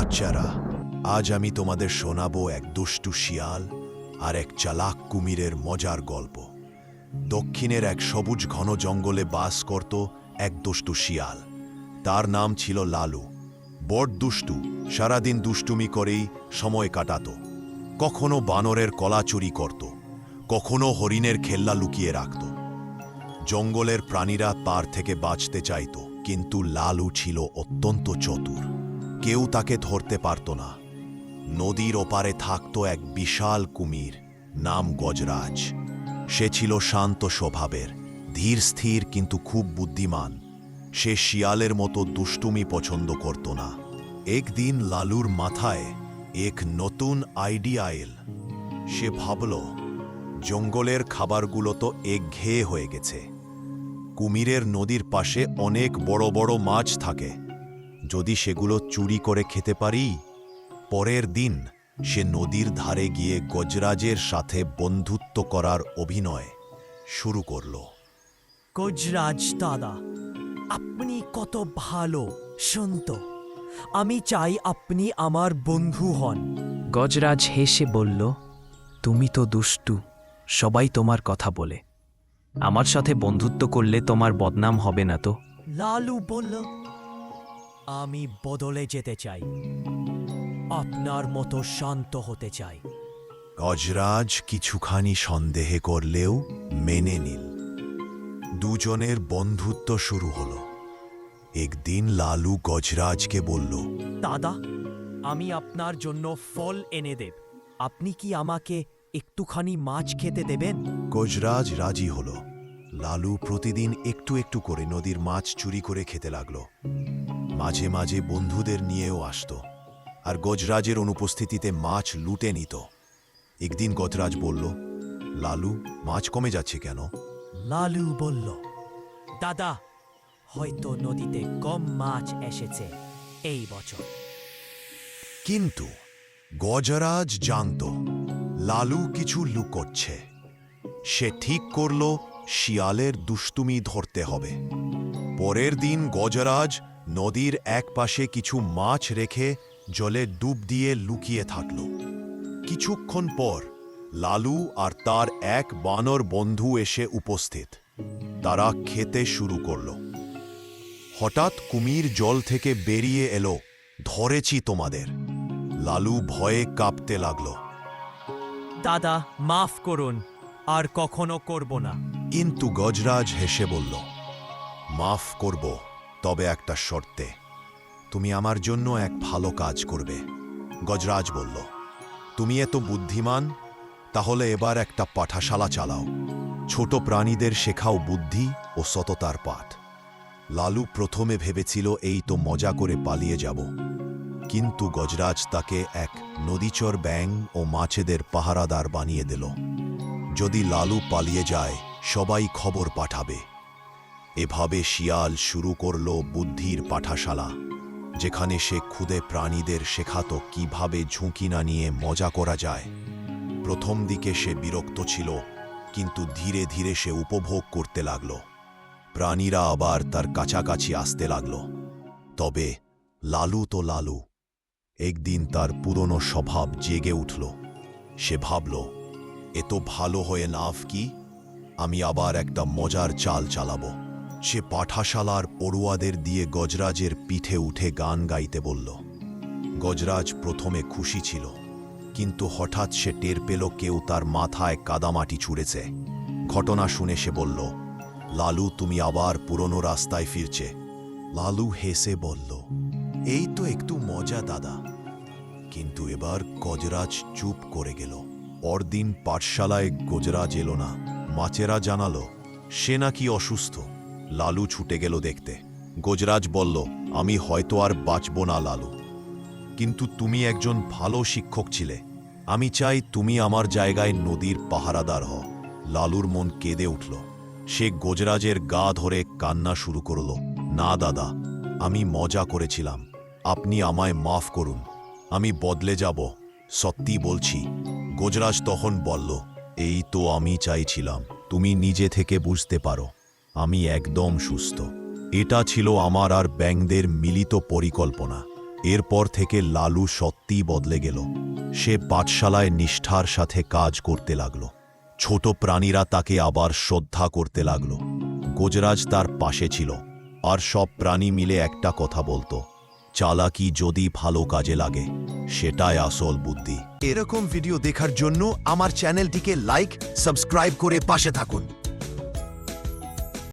বাচ্চারা, আজ আমি তোমাদের শোনাবো এক দুষ্টু শিয়াল আর এক চালাক কুমিরের মজার গল্প। দক্ষিণের এক সবুজ ঘন জঙ্গলে বাস করত এক দুষ্টু শিয়াল। তার নাম ছিল লালু। বড় দুষ্টু, সারাদিন দুষ্টুমি করেই সময় কাটাত। কখনো বানরের কলা চুরি করত, কখনো হরিণের খেল্লা লুকিয়ে রাখত। জঙ্গলের প্রাণীরা পার থেকে বাঁচতে চাইত, কিন্তু লালু ছিল অত্যন্ত চতুর। কেউ তাকে ধরতে পারত না। নদীর ওপারে থাকত এক বিশাল কুমির নাম গজরাজ। সে ছিল শান্ত স্বভাবের, ধীর স্থির কিন্তু খুব বুদ্ধিমান। সে শিয়ালের মতো দুষ্টুমি পছন্দ করত না। একদিন লালুর মাথায় এক নতুন আইডিয়া এল। সে ভাবল, জঙ্গলের খাবারগুলো তো একঘেয়ে হয়ে গেছে। কুমিরের নদীর পাশে অনেক বড় বড় মাছ থাকে। যদি সেগুলো চুরি করে খেতে পারি পরের দিন সে নদীর ধারে গিয়ে গজরাজের সাথে বন্ধুত্ব করার অভিনয় শুরু করল। গজরাজ দাদা আপনি কত ভালো শান্ত। আমি চাই আপনি আমার বন্ধু হন। গজরাজ হেসে বলল তুমি তো দুষ্টু সবাই তোমার কথা বলে। আমার সাথে বন্ধুত্ব করলে তোমার বদনাম হবে না তো? লালু বলল আমি বদলে যেতে চাই। আপনার মতো শান্ত হতে চাই। গজরাজ কিছুখানি সন্দেহে করলেও মেনে নিল। দুজনের বন্ধুত্ব শুরু হলো। একদিন লালু গজরাজকে বলল দাদা আমি আপনার জন্য ফল এনে দেব। আপনি কি আমাকে একটুখানি মাছ খেতে দেবেন? গজরাজ রাজি হল। লালু প্রতিদিন একটু একটু করে নদীর মাছ চুরি করে খেতে লাগল। মাঝে মাঝে বন্ধুদের নিয়েও আসত আর গজরাজের অনুপস্থিতিতে মাছ লুটে নিত। একদিন গজরাজ বলল লালু মাছ কমে যাচ্ছে কেন? লালু বলল দাদা হয়তো নদীতে কম মাছ এসেছে এই বছর। কিন্তু গজরাজ জানত লালু কিছু লুকোচ্ছে সে ঠিক করল শিয়ালের দুষ্টুমি ধরতে হবে। পরের দিন গজরাজ নদীর এক পাশে কিছু মাছ রেখে জলে ডুব দিয়ে লুকিয়ে থাকল। কিছুক্ষণ পর লালু আর তার এক বানর বন্ধু এসে উপস্থিত। তারা খেতে শুরু করল। হঠাৎ কুমির জল থেকে বেরিয়ে এলো ধরেছি তোমাদের। লালু ভয়ে কাঁপতে লাগল। দাদা মাফ করুন আর কখনো করব না। কিন্তু গজরাজ হেসে বলল মাফ করব। তবে একটা শর্তে। তুমি আমার জন্য এক ভালো কাজ করবে। গজরাজ বলল, তুমি এত বুদ্ধিমান, তাহলে এবার একটা পাঠাশালা চালাও। ছোট প্রাণীদের শেখাও বুদ্ধি ও সততার পাঠ। লালু প্রথমে ভেবেছিল এই তো মজা করে পালিয়ে যাব। কিন্তু গজরাজ তাকে এক নদীচর ব্যাং ও মাছেদের পাহারাদার বানিয়ে দিল। যদি লালু পালিয়ে যায়, সবাই খবর পাঠাবে। এভাবে শিয়াল শুরু করল বুদ্ধির পাঠাশালা, যেখানে সে খুদে প্রাণীদের শেখাতো কীভাবে ঝুঁকি না নিয়ে মজা করা যায়। প্রথম দিকে সে বিরক্ত ছিল, কিন্তু ধীরে ধীরে সে উপভোগ করতে লাগল। প্রাণীরা আবার তার কাছাকাছি আসতে লাগল। তবে লালু তো লালু, একদিন তার পুরনো স্বভাব জেগে উঠল। সে ভাবল এত ভালো হয়ে লাভ কি? আমি আবার একটা মজার চাল চালাবো। সে পাঠাশালার পড়ুয়াদের দিয়ে গজরাজের পিঠে উঠে গান গাইতে বলল। গজরাজ প্রথমে খুশি ছিল, কিন্তু হঠাৎ সে টের পেল কেউ তার মাথায় কাদামাটি ছুঁড়েছে। ঘটনা শুনে সে বলল, লালু, তুমি আবার পুরনো রাস্তায় ফিরছে। লালু হেসে বলল, এই তো একটু মজা, দাদা। কিন্তু এবার গজরাজ চুপ করে গেল। পরদিন পাঠশালায় গজরাজ এলো না। মাচেরা জানালো, সে নাকি অসুস্থ। লালু ছুটে গেল দেখতে। গজরাজ বলল, আমি হয়তো আর বাঁচব না, লালু। কিন্তু তুমি একজন ভালো শিক্ষক ছিলে। আমি চাই তুমি আমার জায়গায় নদীর পাহারাদার হও। লালুর মন কেঁদে উঠল। সে গজরাজের গা ধরে কান্না শুরু করল, না, দাদা, আমি মজা করেছিলাম। আপনি আমায় মাফ করুন। আমি বদলে যাব, সত্যি বলছি। গজরাজ তখন বলল, এই তো আমি চাইছিলাম। তুমি নিজে থেকে বুঝতে পারো। আমি একদম সুস্থ। এটা ছিল আমার আর ব্যাংদের মিলিত পরিকল্পনা। এরপর থেকে লালু সত্যিই বদলে গেল। সে পাঠশালায় নিষ্ঠার সাথে কাজ করতে লাগল। ছোট প্রাণীরা তাকে আবার শ্রদ্ধা করতে লাগল। গোজরাজ তার পাশে ছিল। আর সব প্রাণী মিলে একটা কথা বলতো, চালাকি যদি ভালো কাজে লাগে, সেটাই আসল বুদ্ধি। এরকম ভিডিও দেখার জন্য আমার চ্যানেলটিকে লাইক সাবস্ক্রাইব করে পাশে থাকুন।